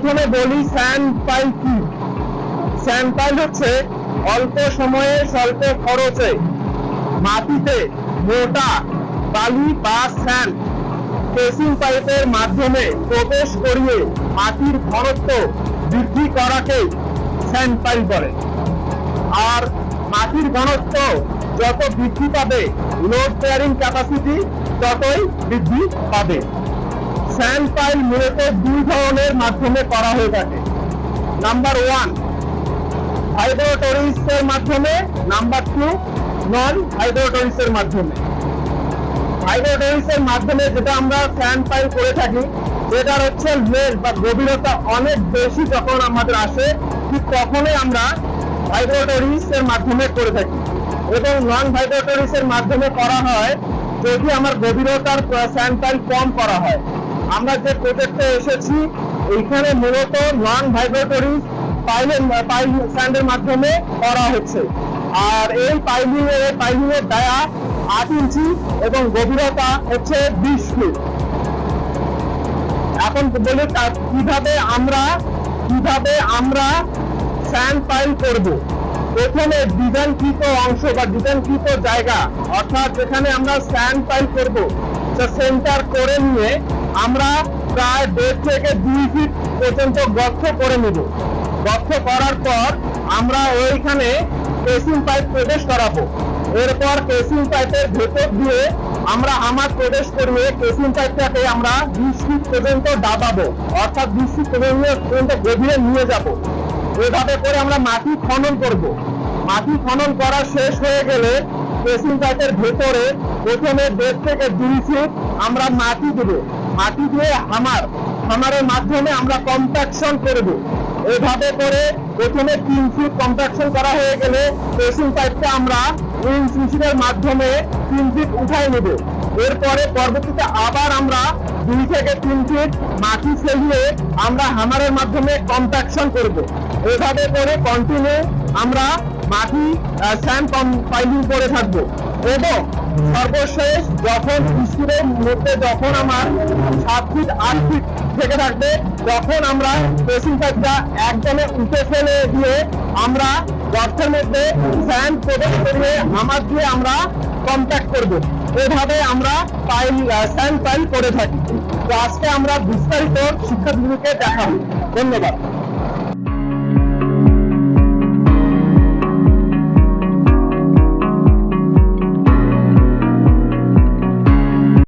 প্রথমে বলি sand pile কি? স্যান্ড পাইল হচ্ছে অল্প সময়ে স্বল্প খরচে মাটিতে মোটা বালি বা স্যান্ড কেসিং পাইপের মাধ্যমে প্রবেশ করিয়ে মাটির ঘনত্ব বৃদ্ধি করাকে স্যান্ড পাইল বলে। আর মাটির ঘনত্ব যত বৃদ্ধি পাবে লোড বেয়ারিং ক্যাপাসিটি ততই বৃদ্ধি পাবে। স্যান্ড পাইল মূলত দুই ধরনের মাধ্যমে করা হয়ে থাকে। নাম্বার ওয়ান হাইড্রোটোরিস এর মাধ্যমে। নাম্বার টু নন হাইড্রোটোরিস এর মাধ্যমে। হাইড্রোটোরিস এর মাধ্যমে যেটা আমরা স্যান্ড পাইল করে থাকি, যেটার হচ্ছে লেজ বা গভীরতা অনেক বেশি যখন আমাদের আসে, ঠিক তখনই আমরা ভাইব্রেটরিস এর মাধ্যমে করে থাকি। এবং নন ভাইব্রেটরিস এর মাধ্যমে করা হয় যদি আমার গভীরতার স্যাম্পল কম করা হয়। আমরা যে প্রজেক্টে এসেছি, এইখানে মূলত নন ভাইব্রেটরিস পাইলের পাইল স্যান্ডের মাধ্যমে করা হচ্ছে। আর এই পাইলিং এর পাইলিং এর ডায়া আট ইঞ্চি এবং গভীরতা হচ্ছে বিশ ফিট এখন বলি কীভাবে আমরা কীভাবে আমরা স্যান্ড পাইল করব? প্রথমে ডিজাইনকৃত অংশ বা ডিজাইনকৃত জায়গা, অর্থাৎ যেখানে আমরা স্যান্ড পাইল করব সেন্টার করে নিয়ে আমরা প্রায় দেড় থেকে দুই ফিট পর্যন্ত গর্ত করে নেব। গর্ত করার পর আমরা ওইখানে কেসিং পাইপ প্রবেশ করাবো। এরপর কেসিং পাইপের ভেতর দিয়ে আমরা আমার প্রবেশ করিয়ে কেসিং পাইপটাকে আমরা বিশ ফিট পর্যন্ত দাবাবো। অর্থাৎ বিশ ফিট পর্যন্ত গভীরে নিয়ে যাব। এভাবে করে আমরা মাটি খনন করব। মাটি খনন করা শেষ হয়ে গেলে কেসিং পাইপের ভেতরে প্রথমে দেড় থেকে দুই ফিট আমরা মাটি দেবো। মাটি দিয়ে হামার হামারের মাধ্যমে আমরা কম্প্যাকশন করব। এভাবে করে প্রথমে তিন ফিট কম্প্যাকশন করা হয়ে গেলে কেসিং পাইপটা আমরা উইন্স মেশিনের মাধ্যমে তিন ফিট উঠাই নেব। এরপরে পরবর্তীতে আবার আমরা দুই থেকে তিন ফিট মাটি ফেলিয়ে আমরা হামারের মাধ্যমে কম্প্যাকশন করব। এভাবে করে কন্টিনিউ আমরা মাটি স্যান্ড পাইলিং করে থাকব। এবং সর্বশেষ যখন স্কুলের মধ্যে যখন আমার সাত ফিট আট ফিট থেকে থাকবে, তখন আমরা পেসিং পাইপটা একদমে উঠে ফেলে দিয়ে আমরা গর্তের মধ্যে স্যান্ড প্রবেশ করিয়ে আমার দিয়ে আমরা কন্ট্যাক্ট করব। এভাবে আমরা পাইল স্যান্ড পাইল করে থাকি। তো আজকে আমরা বিস্তারিত শিক্ষার্থীদেরকে দেখাবো। ধন্যবাদ।